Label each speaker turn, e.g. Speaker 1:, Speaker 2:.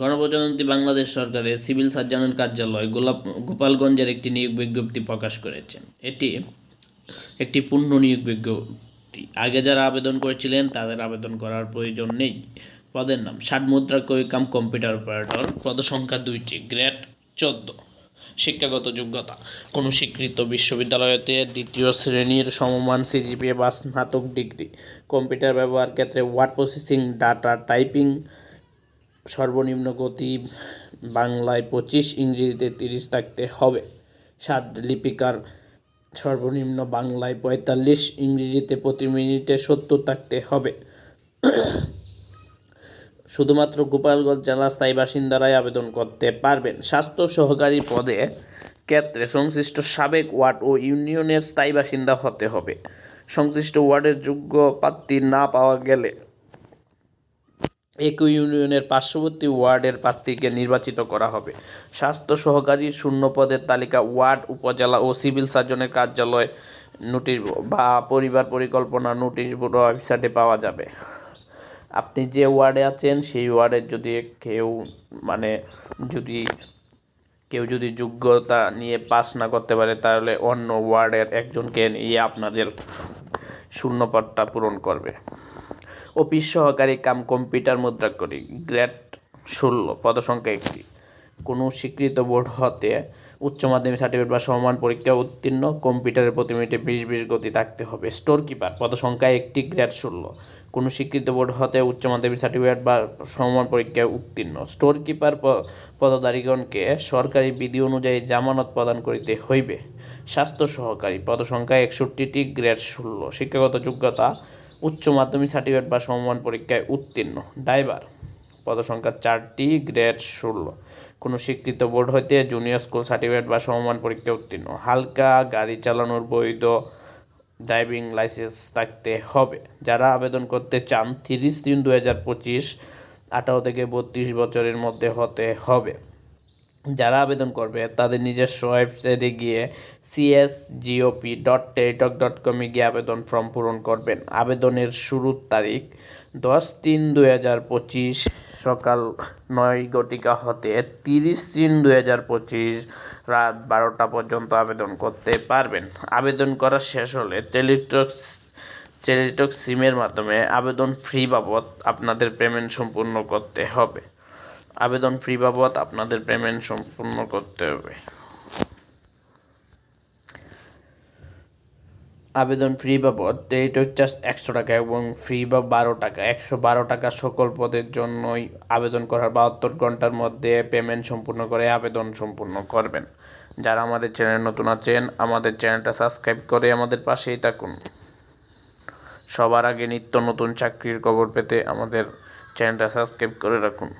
Speaker 1: গণপ্রজাতন্ত্রী বাংলাদেশ সরকারের সিভিল সার্জনের কার্যালয় গোলাপ, গোপালগঞ্জের একটি নিয়োগ বিজ্ঞপ্তি প্রকাশ করেছেন এটি একটি পূর্ণ নিয়োগ বিজ্ঞপ্তি। আগে যারা আবেদন করেছিলেন, তাদের আবেদন করার প্রয়োজন নেই। পদের নাম ষাট মুদ্রা কাম কম্পিউটার অপারেটর পদ সংখ্যা দুইটি, গ্রেড চোদ্দ। শিক্ষাগত যোগ্যতা, কোনো স্বীকৃত বিশ্ববিদ্যালয়তে দ্বিতীয় শ্রেণির সমমান সিজিপিএ বা স্নাতক ডিগ্রি। কম্পিউটার ব্যবহার ক্ষেত্রে ওয়ার্ড প্রসেসিং, ডাটা টাইপিং সর্বনিম্ন গতি বাংলায় পঁচিশ, ইংরেজিতে তিরিশ থাকতে হবে। সাত লিপিকার সর্বনিম্ন বাংলায় পঁয়তাল্লিশ, ইংরেজিতে প্রতি মিনিটে সত্তর থাকতে হবে। শুধুমাত্র গোপালগঞ্জ জেলা স্থায়ী বাসিন্দারাই আবেদন করতে পারবেন। স্বাস্থ্য সহকারী পদে ক্ষেত্রে সংশ্লিষ্ট সাবেক ওয়ার্ড ও ইউনিয়নের স্থায়ী বাসিন্দা হতে হবে। সংশ্লিষ্ট ওয়ার্ডের যোগ্য প্রার্থী না পাওয়া গেলে একই ইউনিয়নের পার্শ্ববর্তী ওয়ার্ডের প্রার্থীকে নির্বাচিত করা হবে। স্বাস্থ্য সহকারী শূন্য পদের তালিকা ওয়ার্ড, উপজেলা ও সিভিল সার্জনের কার্যালয় নোটিশ বা পরিবার পরিকল্পনা নোটিশ বোর্ড ওয়েবসাইটে পাওয়া যাবে। আপনি যে ওয়ার্ডে আছেন, সেই ওয়ার্ডের যদি কেউ মানে যদি কেউ যদি যোগ্যতা নিয়ে পাস না করতে পারে, তাহলে অন্য ওয়ার্ডের একজনকে নিয়ে আপনাদের শূন্যপদটা পূরণ করবে। অফিস সহকারী কাম কম্পিউটার মুদ্রা করি, গ্রেড ষোলো, পদসংখ্যা একটি। কোনো স্বীকৃত বোর্ড হতে উচ্চ মাধ্যমিক সার্টিফিকেট বা সমান পরীক্ষা উত্তীর্ণ, কম্পিউটারের প্রতি মিনিটে বিশ বিশ গতি থাকতে হবে। স্টোর কিপার পদসংখ্যা একটি, গ্রেড ষোলো। কোনো স্বীকৃত বোর্ড হতে উচ্চ মাধ্যমিক সার্টিফিকেট বা সমমান পরীক্ষায় উত্তীর্ণ। স্টোর কিপার পদধারীগণকে সরকারি বিধি অনুযায়ী জামানত প্রদান করিতে হইবে। স্বাস্থ্য সহকারী। পদসংখ্যা একষট্টিটি, গ্রেড ষোলো। শিক্ষাগত যোগ্যতা, উচ্চ মাধ্যমিক সার্টিফিকেট বা সমমান পরীক্ষায় উত্তীর্ণ। ড্রাইভার, পদসংখ্যা চারটি, গ্রেড ষোলো। কোনো স্বীকৃত বোর্ড হইতে জুনিয়র স্কুল সার্টিফিকেট বা সমমান পরীক্ষায় উত্তীর্ণ। হালকা গাড়ি চালানোর বৈধ ড্রাইভিং লাইসেন্স থাকতে হবে। যারা আবেদন করতে চান, তিরিশ তিন দু হাজার পঁচিশ আঠারো থেকে বত্রিশ বছরের মধ্যে হতে হবে। যারা আবেদন করবে, তাদের নিজস্ব ওয়েবসাইটে গিয়ে CS GOP dot Teletalk dot কমে গিয়ে আবেদন ফর্ম পূরণ করবেন। আবেদনের শুরুর তারিখ দশ তিন দুই হাজার পঁচিশ, সকাল নয় গটিকা হতে তিরিশ তিন দুই হাজার পঁচিশ, রাত বারোটা পর্যন্ত আবেদন করতে পারবেন। আবেদন করা শেষ হলে টেলিটক টেলিটক সিমের মাধ্যমে আবেদন ফ্রি বাবদ আপনাদের পেমেন্ট সম্পূর্ণ করতে হবে। আবেদন ফি বাবদ আপনাদের পেমেন্ট সম্পূর্ণ করতে হবে। আবেদন ফ্রি বাবদ টেলিটক চার্জ একশো টাকা এবং ফ্রি বা বারো টাকা। একশো বারো টাকা সকল পদের জন্যই আবেদন করার বাহাত্তর ঘণ্টার মধ্যে পেমেন্ট সম্পূর্ণ করে আবেদন সম্পূর্ণ করবেন। যারা আমাদের চ্যানেল নতুন আছেন, আমাদের চ্যানেলটা সাবস্ক্রাইব করে আমাদের পাশেই থাকুন। সবার আগে নিত্য নতুন চাকরির খবর পেতে আমাদের চ্যানেলটা সাবস্ক্রাইব করে রাখুন।